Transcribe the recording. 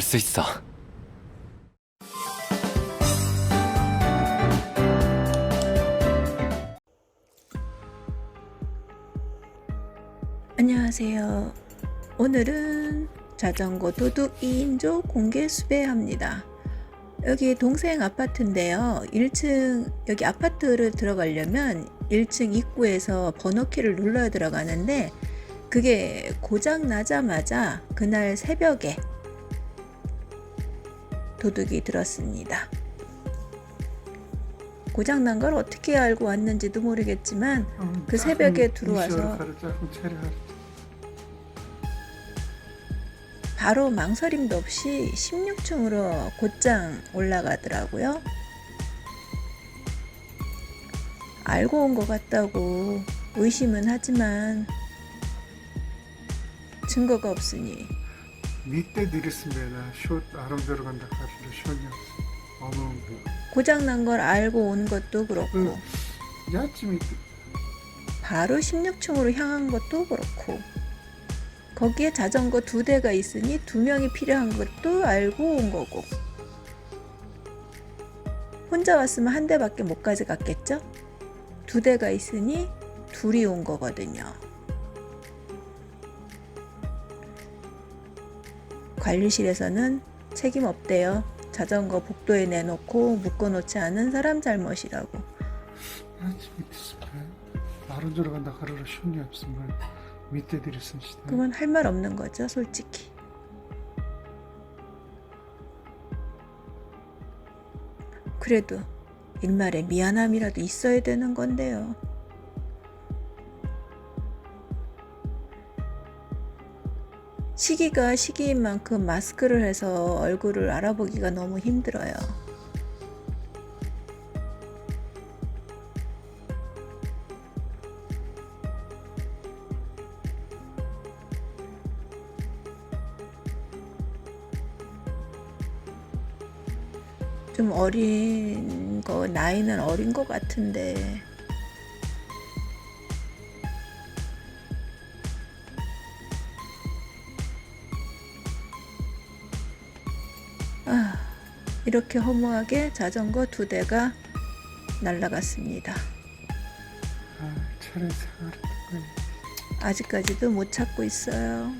수 있어. 안녕하세요. 오늘은 자전거 도둑 2인조 공개 수배합니다. 여기 동생 아파트인데요. 1층, 여기 아파트를 들어가려면 1층 입구에서 번호키를 눌러야 들어가는데 그게 고장 나자마자 그날 새벽에 도둑이 들었습니다. 고장 난 걸 어떻게 알고 왔는지도 모르겠지만 그 새벽에 들어와서 바로 망설임도 없이 16층으로 곧장 올라가더라고요. 알고 온 것 같다고 의심은 하지만 증거가 없으니 밑에 내렸으면 쇼 아름대로 간다 가시로 쇼이 없어. 어머, 고장 난 걸 알고 온 것도 그렇고 응. 야지 밑에 바로 16층으로 향한 것도 그렇고 거기에 자전거 두 대가 있으니 두 명이 필요한 것도 알고 온 거고 혼자 왔으면 한 대밖에 못 가져갔겠죠? 두 대가 있으니 둘이 온 거거든요. 관리실에서는 책임 없대요. 자전거 복도에 내놓고 묶어놓지 않은 사람 잘못이라고. 야지 밑에 있으면 아름대로 간다 가시로 쇼이 없으면 밑에 내렸으면 시대. 그건 할 말 없는 거죠, 솔직히. 그래도 일말의 미안함이라도 있어야 되는 건데요. 시기가 시기인 만큼 마스크를 해서 얼굴을 알아보기가 너무 힘들어요. 좀 어린 거 나이는 어린 것 같은데 이렇게 허무하게 자전거 두 대가 날라갔습니다. 아, 거야. 아직까지도 못 찾고 있어요.